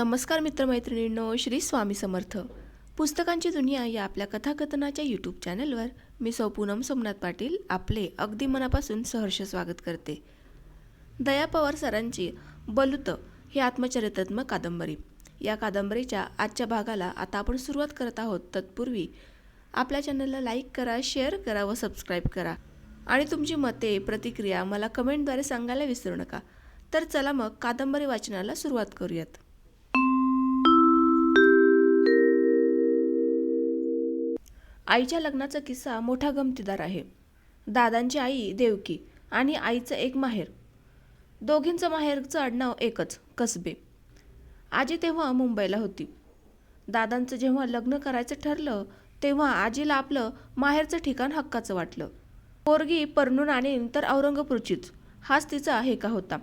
नमस्कार मित्रमैत्रिणींनो श्री स्वामी समर्थ. पुस्तकांची दुनिया या आपल्या कथाकथनाच्या यूट्यूब चॅनलवर मी सौ पूनम सोमनाथ पाटील आपले अगदी मनापासून सहर्ष स्वागत करते. दया पवार सरांची बलुत ही आत्मचरित्रात्मक कादंबरी. या कादंबरीच्या आजच्या भागाला आता आपण सुरुवात करत आहोत. तत्पूर्वी आपल्या चॅनलला लाईक करा शेअर करा व सबस्क्राईब करा. आणि तुमची मते प्रतिक्रिया मला कमेंटद्वारे सांगायला विसरू नका. तर चला मग कादंबरी वाचनाला सुरुवात करूयात. आईच्या लग्नाचा किस्सा मोठा गमतीदार आहे. दादांची आई देवकी आणि आईचं एक माहेर. दोघींचं माहेरचं आडनाव एकच कसबे. आजी तेव्हा मुंबईला होती. दादांचं जेव्हा लग्न करायचं ठरलं तेव्हा आजीला आपलं माहेरचं ठिकाण हक्काचं वाटलं. पोरगी परणून आणीन तर औरंगपूरचीच हाच तिचा हेका होता.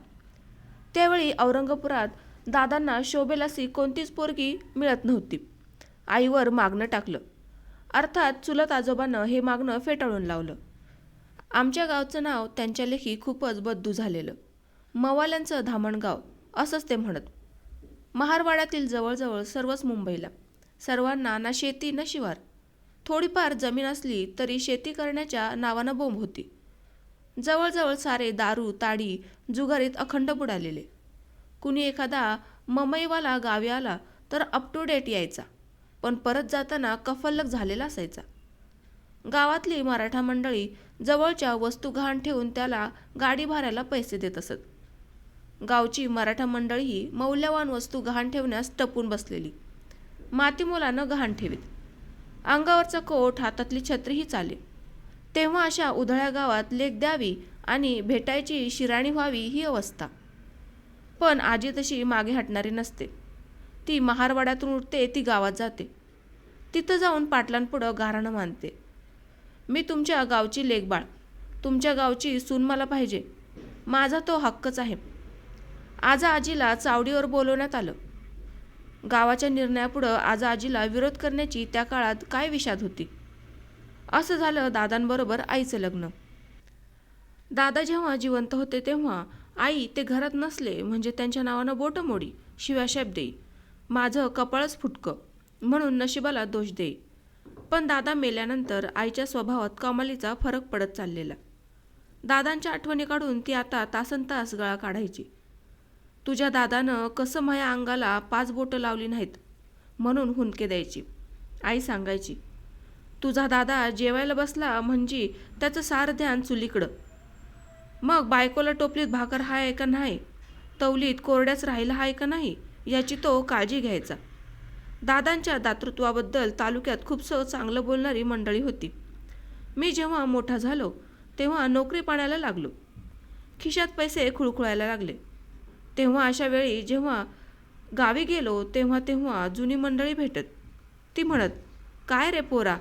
त्यावेळी औरंगपुरात दादांना शोभेलासी कोणतीच पोरगी मिळत नव्हती. आईवर मागणं टाकलं. अर्थात चुलत आजोबानं हे मागणं फेटाळून लावलं. आमच्या गावचं नाव त्यांच्या लेखी खूपच बद्दू झालेलं. मवाल्यांचं धामणगाव असंच ते म्हणत. महारवाड्यातील जवळजवळ सर्वच मुंबईला. सर्वांना ना शेती ना शिवार. थोडीफार जमीन असली तरी शेती करण्याच्या नावानं बोंब होती. जवळजवळ सारे दारू ताडी जुगारीत अखंड बुडालेले. कुणी एखादा ममईवाला गावी आला तर अप टू डेट यायचा. पण परत जाताना कफल्लक झालेला असायचा. गावातली मराठा मंडळी जवळच्या वस्तू घाण ठेवून त्याला गाडी भाड्याला पैसे देत असत. गावची मराठा मंडळीही मौल्यवान वस्तू गहाण ठेवण्यास टपून बसलेली. माती मुलानं गहाण ठेवीत. अंगावरचा कोट हातातली छत्रीही चाले. तेव्हा अशा उधळ्या गावात लेख द्यावी आणि भेटायची शिराणी व्हावी ही अवस्था. पण आजी तशी मागे हटणारी नसते. ती महारवाड्यातून उठते ती गावात जाते. तिथं जाऊन पाटलांपुढं गाराणं मानते. मी तुमच्या गावची लेखबाळ. तुमच्या गावची सून मला पाहिजे. माझा तो हक्कच आहे. आजा आजीला चावडीवर बोलवण्यात आलं. गावाच्या निर्णयापुढं आजा आजीला विरोध करण्याची त्या काळात काय विषाद होती? असं झालं दादांबरोबर आईचं लग्न. दादा जेव्हा जिवंत होते तेव्हा आई ते घरात नसले म्हणजे त्यांच्या नावानं बोटं मोडी शिवाशाप देई. माझं कपाळच फुटकं म्हणून नशिबाला दोष देई. पण दादा मेल्यानंतर आईच्या स्वभावात कमालीचा फरक पडत चाललेला. दादांच्या आठवणी काढून ती आता तासन तास गळा काढायची. तुझ्या दादानं कसं माझ्या अंगाला पाच बोटं लावली नाहीत? म्हणून हुंदके द्यायची. आई सांगायची तुझा दादा जेवायला बसला म्हणजे त्याचं सार ध्यान चुलीकडं. मग बायकोला टोपलीत भाकर हाय का नाही? तवलीत कोरड्याच राहिला हाय का नाही? याची तो काळजी घ्यायचा. दादांच्या दातृत्वाबद्दल तालुक्यात खूपसं चांगलं बोलणारी मंडळी होती. मी जेव्हा मोठा झालो तेव्हा नोकरी पाण्याला लागलो. खिशात पैसे खुळखुळायला लागले. तेव्हा अशा वेळी जेव्हा गावी गेलो तेव्हा तेव्हा जुनी मंडळी भेटत. ती म्हणत काय रे पोरा?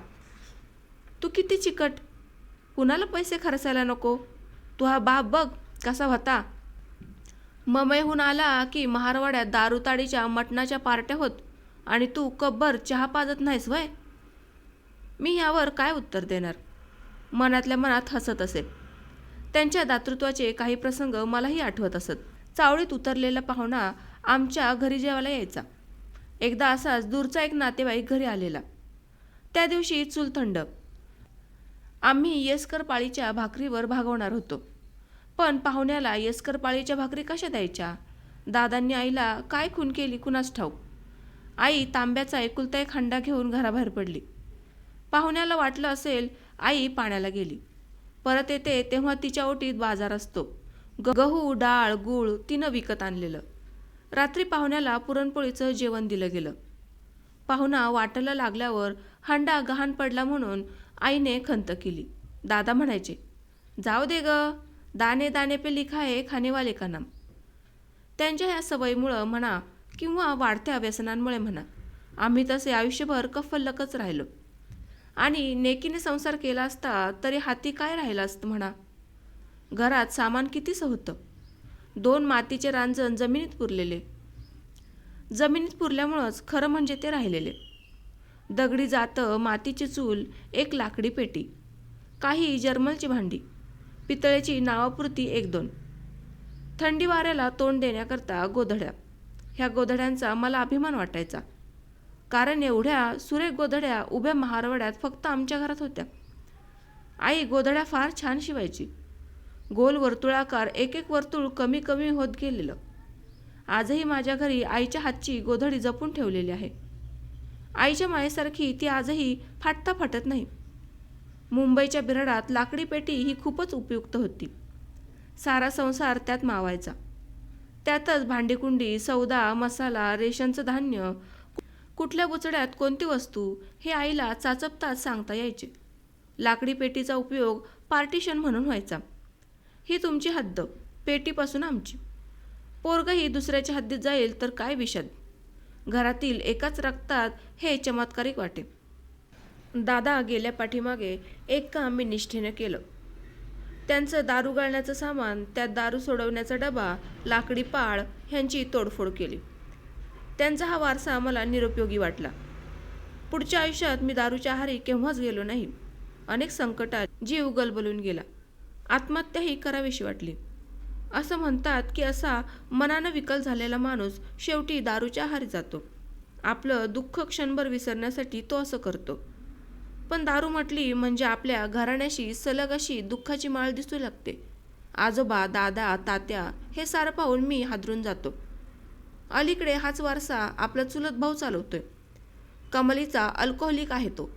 तू किती चिकट. कुणाला पैसे खर्चायला नको? तू हा बाप बघ कसा होता. ममईहून आला की महारवाड्यात दारुताडीच्या मटणाच्या पार्ट्या होत आणि तू कब्बर चहा पाजत नाहीस वय? मी यावर काय उत्तर देणार? मनातल्या मनात हसत असे त्यांच्या दातृत्वाचे काही प्रसंग मलाही आठवत असत. चावळीत उतरलेला पाहुणा आमच्या घरी जेवायला यायचा. एकदा असाच दूरचा एक नातेवाईक घरी आलेला. त्या दिवशी चूल थंड. आम्ही येसकर पाळीच्या भाकरीवर भागवणार होतो. पण पाहुण्याला येस्कर पाळीच्या भाकरी कशा द्यायच्या? दादांनी आईला काय खून केली कुणास ठाऊक? आई तांब्याचा एकुलता एक हंडा घेऊन घराबाहेर पडली. पाहुण्याला वाटलं असेल आई पाण्याला गेली. परत येते तेव्हा तिच्या ओटीत बाजार असतो. ग- गहू डाळ गूळ तिनं विकत आणलेलं. रात्री पाहुण्याला पुरणपोळीचं जेवण दिलं गेलं. पाहुणा वाटायला लागल्यावर हंडा गहाण पडला म्हणून आईने खंत केली. दादा म्हणायचे जाऊ दे ग. दाणे दाणे पे लिखा आहे खानेवाले का नाम त्यांच्या ह्या सवयीमुळं म्हणा किंवा वाढत्या व्यसनांमुळे म्हणा आम्ही तसे आयुष्यभर कफल्लकच राहिलो. आणि नेकीने संसार केला असता तरी हाती काय राहिलं असतं म्हणा? घरात सामान कितीसं होतं? दोन मातीचे रांजण जमिनीत पुरलेले. जमिनीत पुरल्यामुळंच खरं म्हणजे ते राहिलेले. दगडी जातं मातीची चूल एक लाकडी पेटी काही जर्मलची भांडी. पितळेची नावापुरती एक दोन. थंडी वाऱ्याला तोंड देण्याकरता गोधड्या. ह्या गोधड्यांचा मला अभिमान वाटायचा. कारण एवढ्या सुरेख गोधड्या उभ्या महारवाड्यात फक्त आमच्या घरात होत्या. आई गोधड्या फार छान शिवायची. गोल वर्तुळाकार एक एक वर्तुळ कमी कमी होत गेलेलं. आजही माझ्या घरी आईच्या हातची गोधडी जपून ठेवलेली आहे. आईच्या मायेसारखी ती आजही फाटता फाटत नाही. मुंबईच्या बिराडात लाकडी पेटी ही खूपच उपयुक्त होती. सारा संसार त्यात मावायचा. त्यातच भांडीकुंडी सौदा मसाला रेशनचं धान्य कुठल्या बुचड्यात कोणती वस्तू हे आईला चाचपताच सांगता यायचे. लाकडी पेटीचा उपयोग पार्टिशन म्हणून व्हायचा. ही तुमची हद्द पेटीपासून आमची. पोरगही दुसऱ्याच्या हद्दीत जाईल तर काय विषद? घरातील एकाच रक्तात हे चमत्कारिक वाटे. दादा गेल्या पाठीमागे एक काम मी निष्ठेनं केलं. त्यांचं दारू गाळण्याचं सामान त्यात दारू सोडवण्याचा डबा लाकडी पाळ ह्यांची तोडफोड केली. त्यांचा हा वारसा मला निरुपयोगी वाटला. पुढच्या आयुष्यात मी दारूच्या आहारी केव्हाच गेलो नाही. अनेक संकटात जीव गलबलून गेला. आत्महत्याही करावीशी वाटली. असं म्हणतात की असा मनानं विकल झालेला माणूस शेवटी दारूच्या आहारी जातो. आपलं दुःख क्षणभर विसरण्यासाठी तो असं करतो. पण दारू म्हटली म्हणजे आपल्या घराण्याशी सलग अशी दुःखाची माळ दिसू लागते. आजोबा दादा तात्या हे सारं पाहून मी हादरून जातो. अलीकडे हाच वारसा आपला चुलत भाऊ चालवतोय. कमलीचा अल्कोहोलिक आहे तो.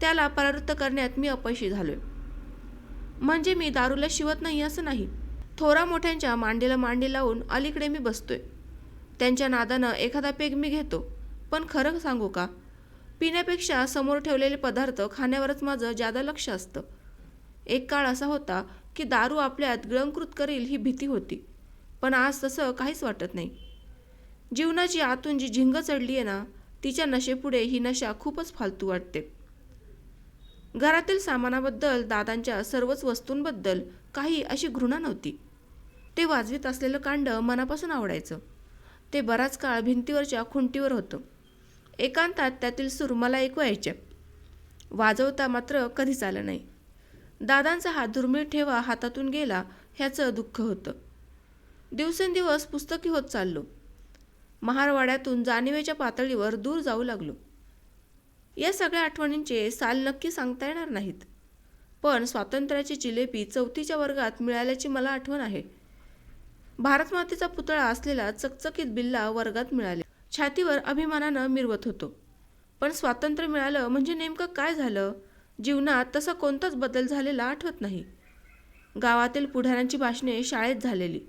त्याला परावृत्त करण्यात मी अपयशी झालोय. म्हणजे मी दारूला शिवत नाही असं नाही. थोरा मोठ्यांच्या मांडीला मांडी लावून अलीकडे मी बसतोय. त्यांच्या नादानं एखादा पेग मी घेतो. पण खरं सांगू का? पिण्यापेक्षा समोर ठेवलेले पदार्थ खाण्यावरच माझं जादा लक्ष असतं. एक काळ असा होता की दारू आपल्यात गिळंकृत करील ही भीती होती पण आज तसं काहीच वाटत नाही. जीवनाची आतून जी झिंग चढली आहे ना तिच्या नशेपुढे ही नशा खूपच फालतू वाटते. घरातील सामानाबद्दल दादांच्या सर्वच वस्तूंबद्दल काही अशी घृणा नव्हती. ते वाजवीत असलेलं कांड मनापासून आवडायचं. ते बराच काळ भिंतीवरच्या खुंटीवर होतं. एकांतात त्यातील सूर मला ऐकू यायचे वाजवता मात्र कधीच आलं नाही. दादांचा हा दुर्मिळ ठेवा हातातून गेला ह्याचं दुःख होतं. दिवसेंदिवस पुस्तकी होत चाललो. महारवाड्यातून जाणीवेच्या पातळीवर दूर जाऊ लागलो. या सगळ्या आठवणींचे साल नक्की सांगता येणार नाहीत. पण स्वातंत्र्याची जिलेबी चौथीच्या वर्गात मिळाल्याची मला आठवण आहे. भारतमातेचा पुतळा असलेला चकचकीत बिल्ला वर्गात मिळाले. छातीवर अभिमानानं मिरवत होतो. पण स्वातंत्र्य मिळालं म्हणजे नेमकं काय झालं? जीवनात तसा कोणताच बदल झालेला आठवत नाही. गावातील पुढाऱ्यांची भाषणे शाळेत झालेली.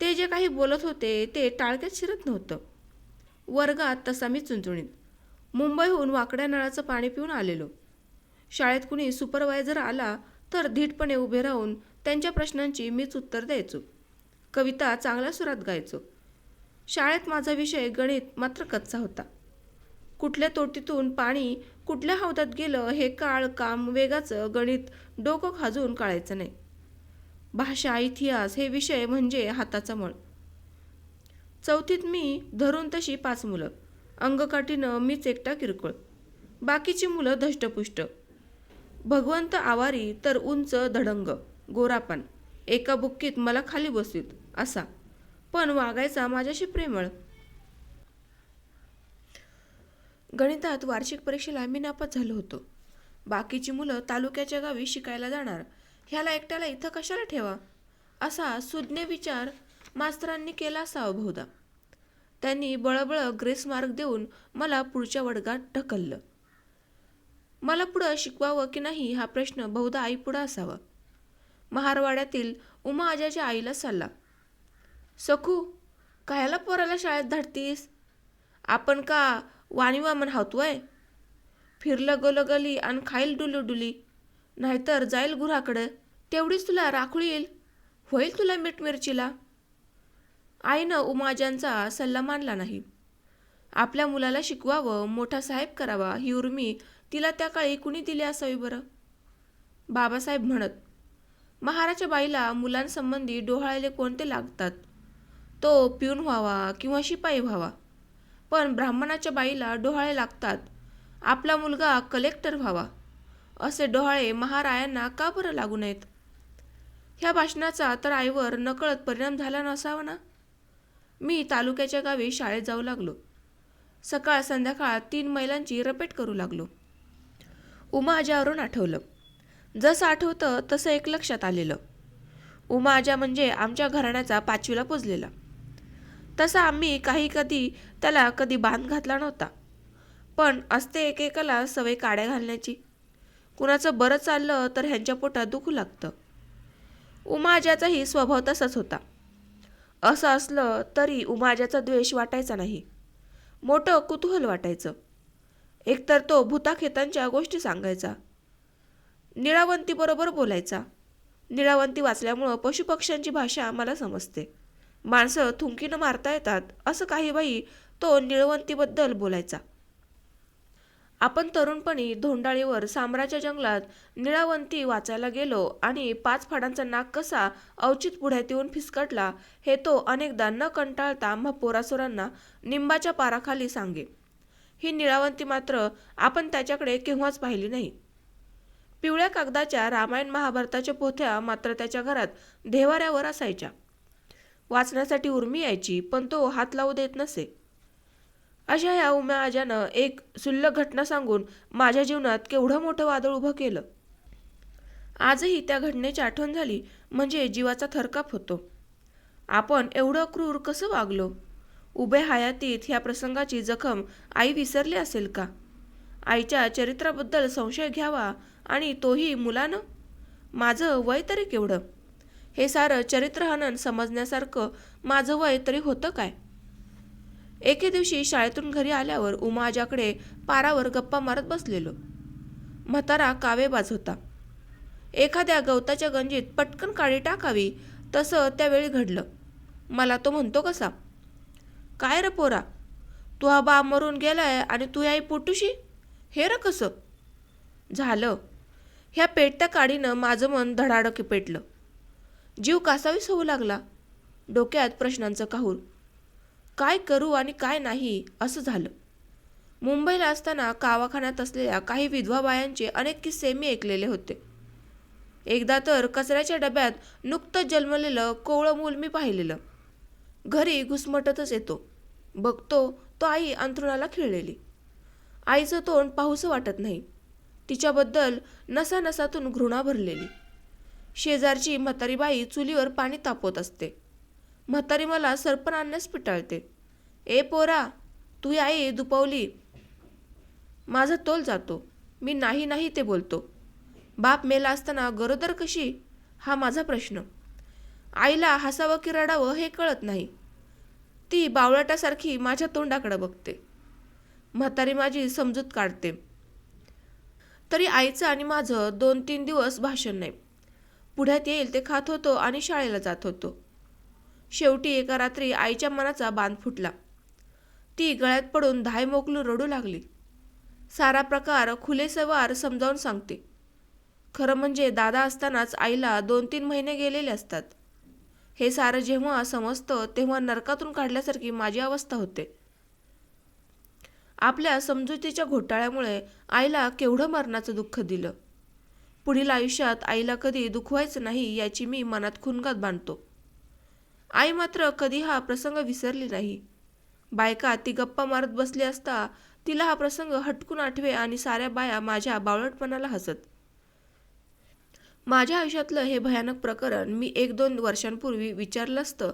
ते जे काही बोलत होते ते टाळक्यात शिरत नव्हतं. वर्गात तसा मी चुंचुणीत. मुंबईहून वाकड्या नळाचं पाणी पिऊन आलेलो. शाळेत कुणी सुपरवायझर आला तर धीटपणे उभे राहून त्यांच्या प्रश्नांची मीच उत्तर द्यायचो. कविता चांगल्या सुरात गायचो. शाळेत माझा विषय गणित मात्र कच्चा होता. कुठल्या तोटीतून पाणी कुठल्या हौदात गेलं हे काळ काम वेगाचं गणित डोकं खाजून काढायचं नाही. भाषा इतिहास हे विषय म्हणजे हाताचा मळ. चौथीत मी धरून तशी पाच मुलं. अंगकाठीनं मीच एकटा किरकोळ. बाकीची मुलं धष्टपुष्ट. भगवंत आवारी तर उंच धडंग गोरापण. एका बुक्कीत मला खाली बसवीत असा. पण वागायचा माझ्याशी प्रेमळ. गणितात वार्षिक परीक्षेला मी नापास झालो होतो. बाकीची मुलं तालुक्याच्या गावी शिकायला जाणार. ह्याला एकट्याला इथं कशाला ठेवा? असा सुज्ञ विचार मास्तरांनी केला असावा बहुधा. त्यांनी बळबळ ग्रेस मार्क देऊन मला पुढच्या वर्गात ढकललं. मला पुढं शिकवावं की नाही हा प्रश्न बहुधा आईपुढं असावा. महारवाड्यातील उमा आजाच्या आईला सल्ला. सखू कायला पोराला शाळेत धाडतीस? आपण का वाणीवामन हावतोय फिरलं गलोगली आणि खाईल डुलू डुली नाहीतर जाईल गुराकडं. तेवढीच तुला राखुळ येईल. होईल तुला मीठ मिरचीला आईनं उमाजांचा सल्ला मानला नाही. आपल्या मुलाला शिकवावं मोठा साहेब करावा ही उर्मी तिला त्या काळी कुणी दिली असावी बरं? बाबासाहेब म्हणत महाराच्या बाईला मुलांसंबंधी डोहाळले कोणते लागतात? तो पिऊन व्हावा किंवा शिपाई व्हावा. पण ब्राह्मणाच्या बाईला डोहाळे लागतात. आपला मुलगा कलेक्टर व्हावा. असे डोहाळे महारायांना का बरं लागू नयेत? ह्या भाषणाचा तर आईवर नकळत परिणाम झाला नसावा ना? मी तालुक्याच्या गावी शाळेत जाऊ लागलो. सकाळ संध्याकाळ तीन मैलांची रपेट करू लागलो. उमा आजावरून आठवलं. जसं आठवतं तसं एक लक्षात आलेलं. उमा आजा म्हणजे आमच्या घराण्याचा पाचवीला पुजलेला तसा आम्ही काही कधी त्याला कधी बांध घातला नव्हता. पण असते एकेकाला सवय काड्या घालण्याची. कुणाचं बरं चाललं तर ह्यांच्या पोटात दुखू लागतं. उमाजाचाही स्वभाव तसाच होता. असं असलं तरी उमाजाचा द्वेष वाटायचा नाही. मोठं कुतूहल वाटायचं. एकतर तो भूताखेतांच्या गोष्टी सांगायचा. निळावंतीबरोबर बोलायचा. निळावंती वाचल्यामुळं पशुपक्ष्यांची भाषा मला समजते. माणसं थुंकीनं मारता येतात असं काही बाई तो निळवंतीबद्दल बोलायचा. आपण तरुणपणी धोंडाळीवर साम्राच्या जंगलात निळावंती वाचायला गेलो आणि पाच फाडांचा नाक कसा अवचित पुढ्यात येऊन फिसकटला हे तो अनेकदा न कंटाळता मग पोरासोरांना निंबाच्या पाराखाली सांगे. ही निळावंती मात्र आपण त्याच्याकडे केव्हाच पाहिली नाही. पिवळ्या कागदाच्या रामायण महाभारताच्या पोथ्या मात्र त्याच्या घरात देवाऱ्यावर असायच्या. वाचण्यासाठी उर्मी यायची पण तो हात लावू देत नसे. अशा ह्या उम्या आजानं एक सुल्लक घटना सांगून माझ्या जीवनात केवढं मोठं वादळ उभं केलं. आजही त्या घटनेची आठवण झाली म्हणजे जीवाचा थरकाप होतो. आपण एवढं क्रूर कसं वागलो? उभे हयातीत ह्या प्रसंगाची जखम आई विसरली असेल का? आईच्या चरित्राबद्दल संशय घ्यावा आणि तोही मुलानं? माझं वय तरी केवढं? हे सारं चरित्रहनन समजण्यासारखं माझं वय तरी होतं काय? एके दिवशी शाळेतून घरी आल्यावर उमाजाकडे पारावर गप्पा मारत बसलेलो. म्हातारा कावेबाज होता. एखाद्या गवताच्या गंजीत पटकन काळी टाकावी तसं त्यावेळी घडलं. मला तो म्हणतो कसा? काय र पोरा? तू हा बा मरून गेलाय आणि तू आई पोटूशी? हे र कसं? झालं. ह्या पेटत्या काडीनं माझं मन धडाडकी पेटलं. जीव कासावीस होऊ लागला. डोक्यात प्रश्नांचं काहूर. काय करू आणि काय नाही असं झालं. मुंबईला असताना कावाखान्यात असलेल्या काही विधवा बायांचे अनेक किस्से मी ऐकलेले होते. एकदा तर कचऱ्याच्या डब्यात नुकतंच जन्मलेलं कोवळं मूल मी पाहिलेलं. घरी घुसमटतच येतो. बघतो तो आई अंथरुणाला खिळलेली. आईचं तोंड पाहूसं वाटत नाही. तिच्याबद्दल नसानसातून घृणा भरलेली. शेजारची म्हातारी बाई चुलीवर पाणी तापवत असते. म्हातारी मला सरपण आणण्यास पिटाळते. ए पोरा तू आई दुपवली. माझा तोल जातो. मी नाही नाही ते बोलतो. बाप मेला असताना गरोदर कशी? हा माझा प्रश्न. आईला हसावं की रडावं हे कळत नाही. ती बावळटासारखी माझ्या तोंडाकडे बघते. म्हातारी माझी समजूत काढते. तरी आईचं आणि माझं दोन तीन दिवस भाषण नाही. पुढ्यात येईल ते खात होतो आणि शाळेला जात होतो. शेवटी एका रात्री आईच्या मनाचा बांध फुटला. ती गळ्यात पडून धाय मोकलून रडू लागली. सारा प्रकार खुलेसवार समजावून सांगते. खरं म्हणजे दादा असतानाच आईला दोन तीन महिने गेलेले असतात. हे सारं जेव्हा समजतं तेव्हा नरकातून काढल्यासारखी माझी अवस्था होते. आपल्या समजुतीच्या घोटाळ्यामुळे आईला केवढं मरणाचं दुःख दिलं. पुढील आयुष्यात आईला कधी दुखवायचं नाही याची मी मनात खुनगत बांधतो. आई मात्र कधी हा प्रसंग विसरली नाही. बायका ती गप्पा मारत बसली असता तिला हा प्रसंग हटकून आठवे आणि साऱ्या बाया माझ्या बावळटपणाला हसत. माझ्या आयुष्यातलं हे भयानक प्रकरण मी एक दोन वर्षांपूर्वी विचारलं असतं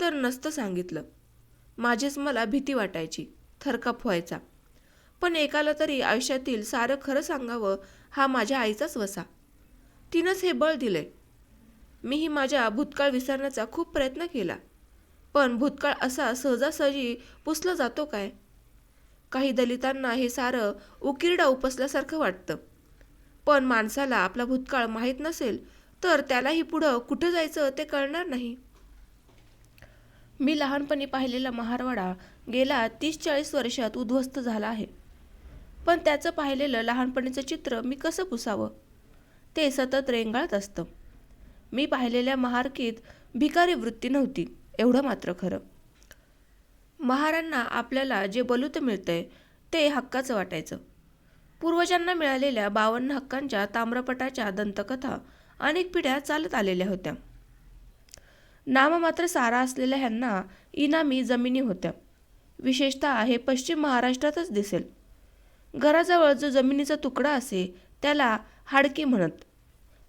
तर नसतं सांगितलं. माझीच मला भीती वाटायची थरकाप व्हायचा. पण एकाला तरी आयुष्यातील सारं खरं सांगावं हा माझ्या आईचाच वसा. तिनंच हे बळ दिलंय. मीही माझ्या भूतकाळ विसरण्याचा खूप प्रयत्न केला. पण भूतकाळ असा सहजासहजी पुसला जातो काय? काही दलितांना हे सारं उकिरडा उपसल्यासारखं वाटतं. पण माणसाला आपला भूतकाळ माहीत नसेल तर त्यालाही पुढं कुठं जायचं ते कळणार नाही. मी लहानपणी पाहिलेला महारवाडा गेल्या तीस चाळीस वर्षात उद्ध्वस्त झाला आहे. पण त्याचं पाहिलेलं लहानपणीचं चित्र मी कसं पुसावं? ते सतत रेंगाळत असतं. मी पाहिलेल्या महारकीत भिकारी वृत्ती नव्हती एवढं मात्र खरं. महारांना आपल्याला जे बलूत मिळतंय ते हक्काचं वाटायचं. पूर्वजांना मिळालेल्या बावन्न हक्कांच्या ताम्रपटाच्या दंतकथा अनेक पिढ्या चालत आलेल्या होत्या. नाममात्र सारा असलेल्या ह्यांना इनामी जमिनी होत्या. विशेषतः हे पश्चिम महाराष्ट्रातच दिसेल. घराजवळ जो जमिनीचा तुकडा असे त्याला हाडकी म्हणत.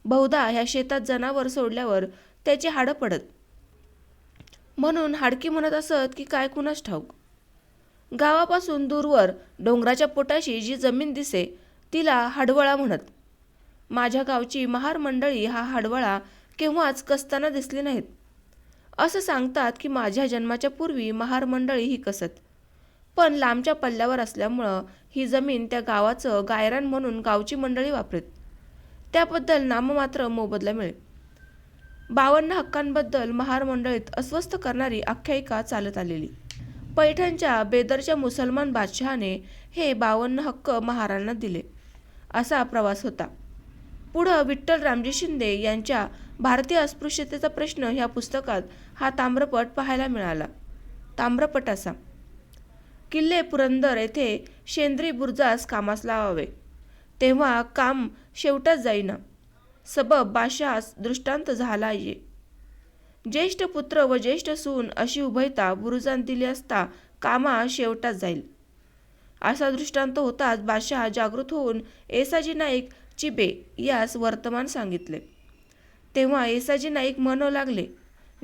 बहुधा ह्या शेतात जनावर सोडल्यावर त्याची हाडं पडत. म्हणून हाडकी म्हणत असत की काय कुणास ठाऊक? गावापासून दूरवर डोंगराच्या पोटाशी जी जमीन दिसे तिला हाडवळा म्हणत. माझ्या गावची महार मंडळी हा हाडवळा केव्हाच कसताना दिसली नाहीत. असं सांगतात की माझ्या जन्माच्या पूर्वी महार मंडळी ही कसत. पण लांबच्या पल्ल्यावर असल्यामुळं ही जमीन त्या गावाचं गायरान म्हणून गावची मंडळी वापरत. त्याबद्दल नाममात्र मोबदला मिळे बावन्न हक्कांबद्दल महार मंडळीत अस्वस्थ करणारी आख्यायिका चालत आलेली. पैठणच्या बेदरच्या मुसलमान बादशहाने हे बावन्न हक्क महारांना दिले. असा प्रवास होता. पुढं विठ्ठल रामजी शिंदे यांच्या भारतीय अस्पृश्यतेचा प्रश्न ह्या पुस्तकात हा ताम्रपट पाहायला मिळाला. ताम्रपट असा. किल्ले पुरंदर येथे शेंद्री बुर्जास कामास लावावे. तेव्हा काम शेवटच जाईना. सबब बाशास दृष्टांत झाला ये. ज्येष्ठ पुत्र व ज्येष्ठ सून अशी उभयता बुरुजान दिली असता कामा शेवटात जाईल. असा दृष्टांत होताच बादशहा जागृत होऊन येसाजी नाईक चिबे यास वर्तमान सांगितले. तेव्हा एसाजी नाईक म्हणू लागले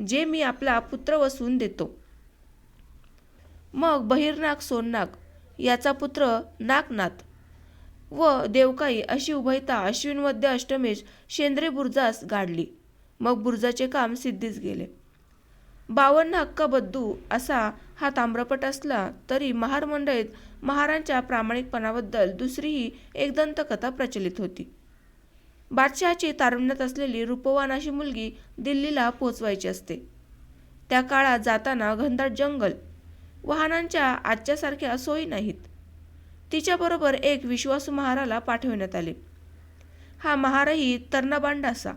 जे मी आपला पुत्र वसून देतो मग बहिर्नाक सोननाक याचा पुत्र नागनाथ व देवकाई अशी उभयता अश्विन अष्टमेश शेंद्रे बुर्जास गाडली. मग बुर्जाचे काम सिद्धीस गेले. बावन्न हक्क बद्दू असा हा ताम्रपट असला तरी महार मंडळीत महारांच्या प्रामाणिकपणाबद्दल दुसरीही एक दंतकथा प्रचलित होती. बादशहाची तारुण्यात असलेली रूपवान अशी मुलगी दिल्लीला पोचवायची असते. त्या काळात जाताना घनदाट जंगल वाहनांच्या आजच्यासारख्या सोयी नाहीत. तिच्याबरोबर एक विश्वासू महाराला पाठविण्यात आले. हा महारही तर्नाबांड असा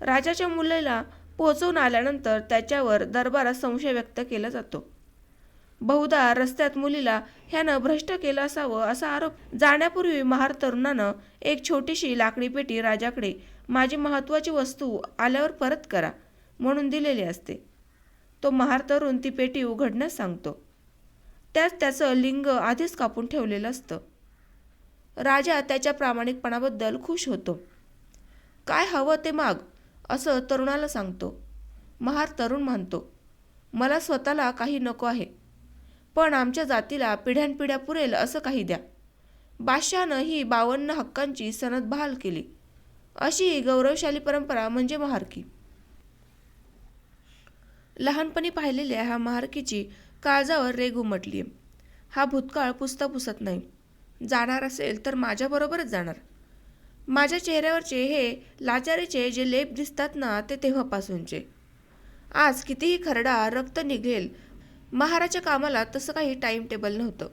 राजाच्या मुलीला पोहोचवून आल्यानंतर त्याच्यावर दरबारात संशय व्यक्त केला जातो. बहुधा रस्त्यात मुलीला ह्यानं भ्रष्ट केलं असावं असा आरोप जाण्यापूर्वी महार तरुणानं एक छोटीशी लाकडी पेटी राजाकडे माझी महत्त्वाची वस्तू आल्यावर परत करा म्हणून दिलेली असते. तो महार तरुण ती पेटी उघडण्यास सांगतो. त्यात त्याचं लिंग आधीच कापून ठेवलेलं असतं. राजा त्याच्या प्रामाणिकपणाबद्दल खुश होतो. काय हवं ते माग असं तरुणाला सांगतो. महार तरुण म्हणतो मला स्वतःला काही नको आहे पण आमच्या जातीला पिढ्यानपिढ्या पुरेल असं काही द्या. बादशहानं ही बावन्न हक्कांची सनद बहाल केली. अशी गौरवशाली परंपरा म्हणजे महारकी. लहानपणी पाहिलेल्या ह्या महारकीची काळजावर रेग उमटली हा भूतकाळ पुसता पुसत नाही. जाणार असेल तर माझ्याबरोबरच जाणार. माझ्या चेहऱ्यावरचे हे लाचारीचे जे लेप दिसतात ना ते तेव्हापासूनचे. आज कितीही खरडा रक्त निघेल महाराच्या कामाला तसं काही टाईम टेबल नव्हतं.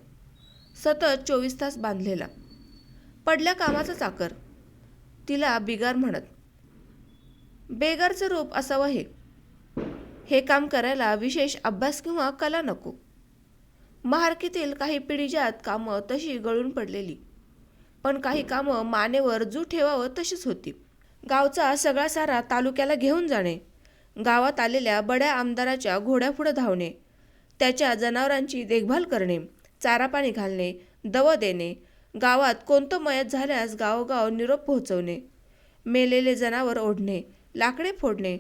सतत चोवीस तास बांधलेला. पडल्या कामाचा चाकर. तिला बिगार म्हणत बेगारचं रूप असावं हे. हे काम करायला विशेष अभ्यास किंवा कला नको. महारकीतील काही पिढीजात कामं तशी गळून पडलेली. पण काही कामं मानेवर जू ठेवावं तशीच होती. गावचा सगळा सारा तालुक्याला घेऊन जाणे गावात आलेल्या बड्या आमदाराच्या घोड्यापुढं धावणे त्याच्या जनावरांची देखभाल करणे चारा पाणी घालणे दव देणे गावात कोणतं मयत झाल्यास गावोगाव निरोप पोहोचवणे मेलेले जनावर ओढणे लाकडे फोडणे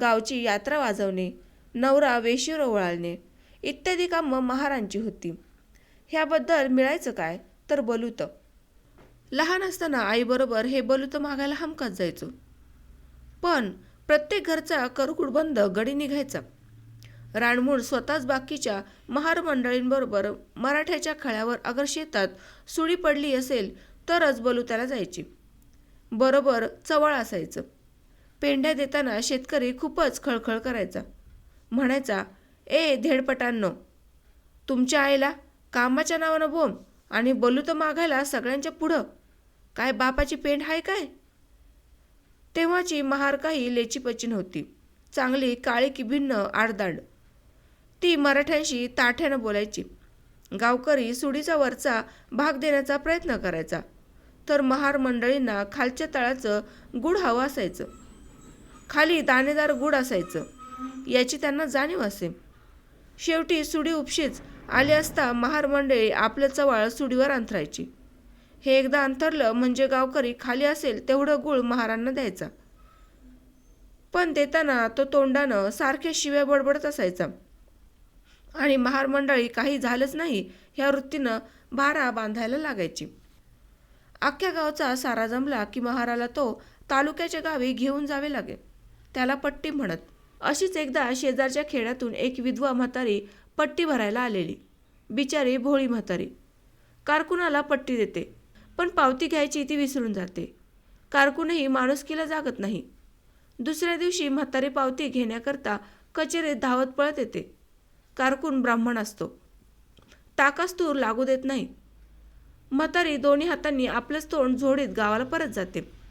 गावची यात्रा वाजवणे नवरा वेशीवर ओवाळणे इत्यादी कामं महारांची होती. ह्याबद्दल मिळायचं काय? तर बलूत. लहान असताना आईबरोबर हे बलूत मागायला हमखास जायचो. पण प्रत्येक घरचा करकुडबंद गडी निघायचा. रानमूळ स्वतःच बाकीच्या महार मंडळींबरोबर मराठ्याच्या खळ्यावर अगर शेतात सुडी पडली असेल तरच बलुत्याला जायची. बरोबर चवळ असायचं. पेंढ्या देताना शेतकरी खूपच खळखळ करायचा. म्हणायचा ए धेडपटांनो तुमच्या आईला कामाच्या नावानं बोम आणि बोलू तर मागायला सगळ्यांच्या पुढं. काय बापाची पेंड आहे काय? तेव्हाची महार काही लेचीपची नव्हती चांगली काळी की भिन्न आडदाड. ती मराठ्यांशी ताठ्यानं बोलायची. गावकरी सुडीचा वरचा भाग देण्याचा प्रयत्न करायचा. तर महार मंडळींना खालच्या तळाचं गुढ हवं असायचं. खाली दाणेदार गुड असायचं. याची त्यांना जाणीव असे. शेवटी सुडी उपशीच आली असता महार मंडळी आपलं चवाळ सुडीवर अंथरायची. हे एकदा अंथरलं म्हणजे गावकरी खाली असेल तेवढं गुळ महारांना द्यायचा. पण देताना तो तोंडानं सारख्या शिव्या बडबडत असायचा. आणि महार मंडळी काही झालंच नाही ह्या वृत्तीनं बारा बांधायला लागायची. अख्ख्या गावचा सारा जमला की महाराला तो तालुक्याच्या गावी घेऊन जावे लागे. त्याला पट्टी म्हणत. अशीच एकदा शेजारच्या खेड्यातून एक विधवा म्हातारी पट्टी भरायला आलेली. बिचारी भोळी म्हातारी. कारकुनाला पट्टी देते. पण पावती घ्यायची ती विसरून जाते. कारकूनही माणुसकीला जागत नाही. दुसऱ्या दिवशी म्हातारी पावती घेण्याकरता कचेरीत धावत पळत येते. कारकून ब्राह्मण असतो. ताकास तूर लागू देत नाही. म्हातारी दोन्ही हातांनी आपलंच तोंड झोडीत गावाला परत जाते.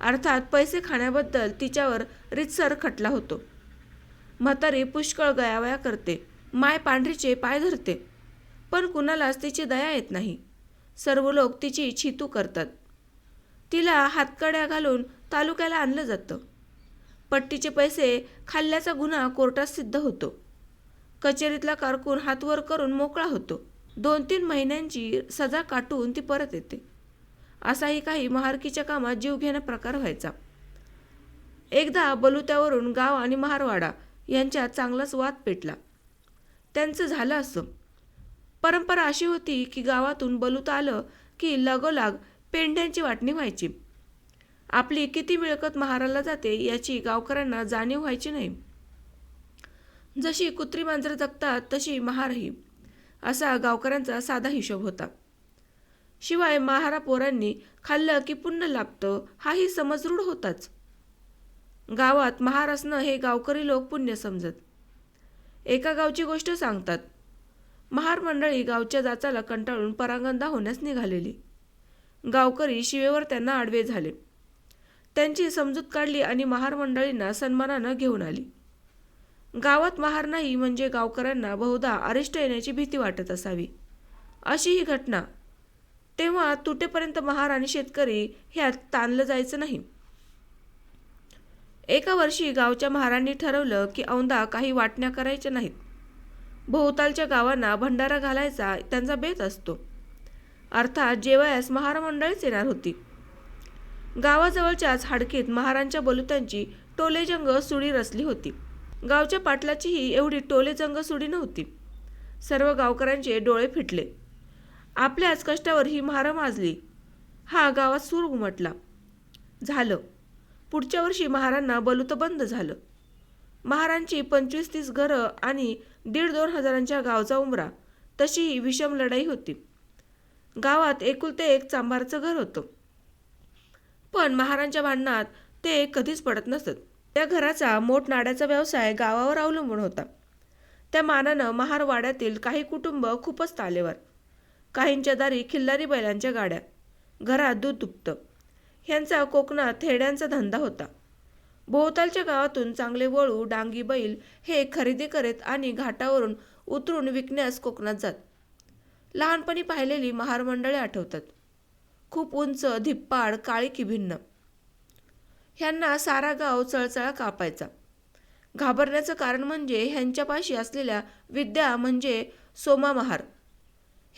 अर्थात पैसे खाण्याबद्दल तिच्यावर रितसर खटला होतो. म्हातारी पुष्कळ गयावया करते. माय पांढरीचे पाय धरते. पण कुणालाच तिची दया येत नाही. सर्व लोक तिची छितू करतात. तिला हातकड्या घालून तालुक्याला आणलं जातं. पट्टीचे पैसे खाल्ल्याचा गुन्हा कोर्टात सिद्ध होतो. कचेरीतला कारकून हातवर करून मोकळा होतो. दोन तीन महिन्यांची सजा काटून ती परत येते. असाही काही महारकीच्या कामात जीवघेणा प्रकार व्हायचा. एकदा बलुत्यावरून गाव आणि महारवाडा यांच्यात चांगलाच वाद पेटला. त्यांचं झालं असं. परंपरा अशी होती की गावातून बलुत आलं की लगोलाग पेंढ्यांची वाटणी व्हायची. आपली किती मिळकत महाराला जाते याची गावकऱ्यांना जाणीव व्हायची नाही. जशी कुत्री मांजरं जगतात तशी महारही. असा गावकऱ्यांचा साधा हिशोब होता. शिवाय महारा पोरांनी खाल्लं की पुण्य लाभतं हाही समज रूढ होताच. गावात महार असणं हे गावकरी लोक पुण्य समजत. एका गावची गोष्ट सांगतात. महार मंडळी गावच्या जाचाला कंटाळून परांगंदा होण्यास निघालेली. गावकरी शिवेवर त्यांना आडवे झाले. त्यांची समजूत काढली आणि महार मंडळींना सन्मानानं घेऊन आली. गावात महार नाही म्हणजे गावकऱ्यांना बहुधा अरिष्ट येण्याची भीती वाटत असावी. अशी ही घटना तेव्हा तुटेपर्यंत महार आणि शेतकरी ह्यात ताणलं जायचं नाही. एका वर्षी गावच्या महारांनी ठरवलं की औंदा काही वाटण्या करायच्या नाहीत. भोवतालच्या गावांना भंडारा घालायचा त्यांचा बेत असतो. अर्थात जेवयास महारामंडळीच येणार होती. गावाजवळच्याच हाडकीत महारांच्या बलुत्यांची टोलेजंग सुडी रचली होती. गावच्या पाटलाचीही एवढी टोलेजंग सुडी नव्हती. सर्व गावकऱ्यांचे डोळे फिटले. आपल्याच कष्टावर ही महारं माजली. हा गावात सूर उमटला. झालं. पुढच्या वर्षी महारांना बलुतं बंद झालं. महारांची पंचवीस तीस घरं आणि दीड दोन हजारांच्या गावचा उमरा. तशी ही विषम लढाई होती. गावात एकुलते एक चांभारचं घर होतं. पण महारांच्या भांडणात ते कधीच पडत नसत. त्या घराचा मोठनाड्याचा व्यवसाय गावावर अवलंबून होता. त्या मानानं महारवाड्यातील काही कुटुंब खूपच तालेवर. काहींच्या दारी खिल्लारी बैलांच्या गाड्या. घरात दूध दुपतं ह्यांचा कोकणात थेड्यांचा धंदा होता. भोवतालच्या गावातून चांगले वळू डांगी बैल हे खरेदी करत आणि घाटावरून उतरून विकण्यास कोकणात जात. लहानपणी पाहिलेली महार मंडळे आठवतात. खूप उंच धिप्पाड काळी की भिन्न. ह्यांना सारा गाव चळचळा कापायचा. घाबरण्याचं कारण म्हणजे ह्यांच्यापाशी असलेल्या विद्या म्हणजे सोमा महार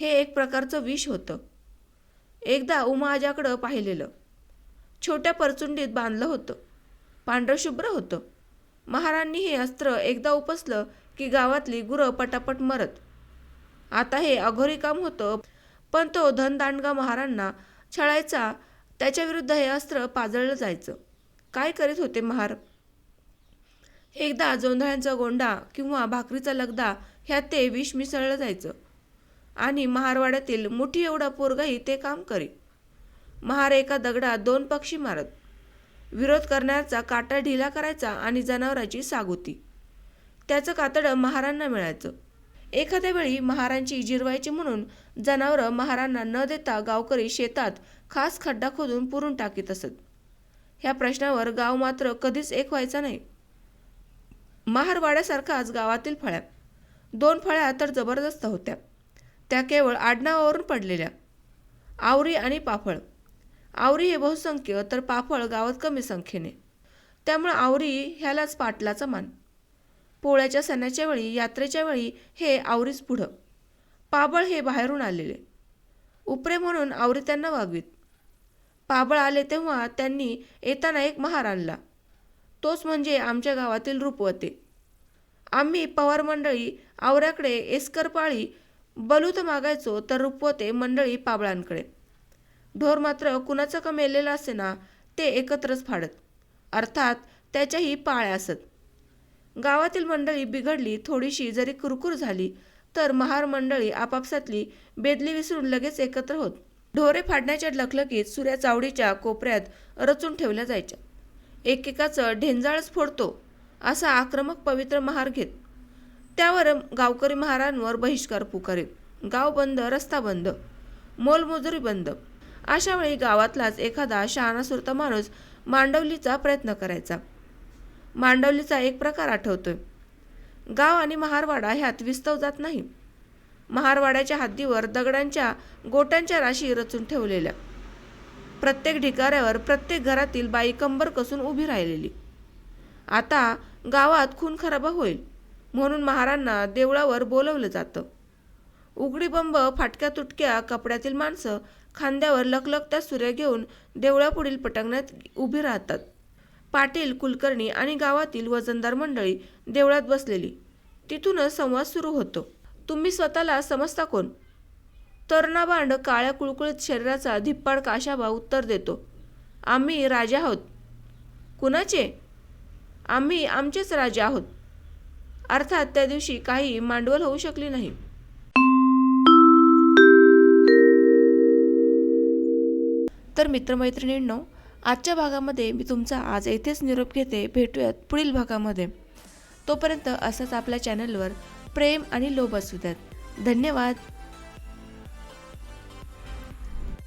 हे एक प्रकारचं विष होतं. एकदा उमाजाकडं पाहिलेलं. छोट्या परचुंडीत बांधलं होतं. पांढरशुभ्र होतं. महारांनी हे अस्त्र एकदा उपसलं की गावातली गुरं पटापट मरत. आता हे अघोरी काम होतं पण तो धनदांडगा महारांना छळायचा त्याच्याविरुद्ध हे अस्त्र पाजळलं जायचं. काय करीत होते महार? एकदा जोंधळ्यांचा गोंडा किंवा भाकरीचा लगदा ह्यात ते विष मिसळलं जायचं. आणि महारवाड्यातील मुठी एवढा पोरगाही ते काम करी महार एका दगडात दोन पक्षी मारत. विरोध करण्याचा काटा ढिला करायचा आणि जनावराची सागुती. त्याचं कातडं महारांना मिळायचं. एखाद्या वेळी महारांची जिरवायची म्हणून जनावरं महारांना न देता गावकरी शेतात खास खड्डा खोदून पुरून टाकीत असत. ह्या प्रश्नावर गाव मात्र कधीच एक व्हायचा नाही. महारवाड्यासारखाच गावातील फळ्या. दोन फळ्या तर जबरदस्त होत्या. त्या केवळ आडनावावरून पडलेल्या. आवरी आणि पाफळ. आवरी हे बहुसंख्य तर पाफळ गावात कमी संख्येने. त्यामुळे आवरी ह्यालाच पाटलाचा मान. पोळ्याच्या सणाच्या वेळी यात्रेच्या वेळी हे आवरीच पुढं. पाबळ हे बाहेरून आलेले. उपरे म्हणून आवरी त्यांना वागवीत. पाबळ आले तेव्हा त्यांनी येताना एक महार आणला. तोच म्हणजे आमच्या गावातील रूपवते. आम्ही पवार मंडळी आवऱ्याकडे एस्कर पाळी बलूत मागायचो तर रूपवते मंडळी पाबळांकडे. ढोर मात्र कुणाचं का मेलेलं असे ना ते एकत्रच फाडत. अर्थात त्याच्याही पाळ्या असत. गावातील मंडळी बिघडली थोडीशी जरी कुरकुर झाली तर महार मंडळी आपापसातली बेदली विसरून लगेच एकत्र होत. ढोरे फाडण्याच्या लखलकीत सुऱ्या चावडीच्या कोपऱ्यात रचून ठेवल्या जायच्या. एकेकाचं ढेंजाळच फोडतो असा आक्रमक पवित्र महार घेत. त्यावर गावकरी महारांवर बहिष्कार पुकारे. गाव बंद रस्ता बंद मोलमजुरी बंद. अशा वेळी गावातलाच एखादा शहाणासुरता माणूस मांडवलीचा प्रयत्न करायचा. मांडवलीचा एक प्रकार आठवतोय. गाव आणि महारवाडा ह्यात विस्तव जात नाही. महारवाड्याच्या हद्दीवर दगडांच्या गोट्यांच्या राशी रचून ठेवलेल्या. प्रत्येक ढिगाऱ्यावर प्रत्येक घरातील बाई कंबर कसून उभी राहिलेली. आता गावात खून खराबा होईल. म्हणून महारांना देवळावर बोलवलं जातं. उघडी बंब फाटक्या तुटक्या कपड्यातील माणसं खांद्यावर लकलकत्या सूर्य घेऊन देवळापुढील पटांगणात उभी राहतात. पाटील कुलकर्णी आणि गावातील वजनदार मंडळी देवळात बसलेली. तिथूनच संवाद सुरू होतो. तुम्ही स्वतःला समजता कोण? तरुणाबांड काळ्या कुळकुळीत शरीराचा धिप्पाड काशाबा उत्तर देतो. आम्ही राजा आहोत. कुणाचे? आम्ही आमचेच राजा आहोत. अर्थात त्या दिवशी काही मांडवल होऊ शकली नाही. तर मित्रमैत्रिणींनो आजच्या भागामध्ये मी तुमचा आज येथेच निरोप घेते. भेटूयात पुढील भागामध्ये. तोपर्यंत असंच आपल्या चॅनलवर प्रेम आणि लोभ असू द्यात धन्यवाद.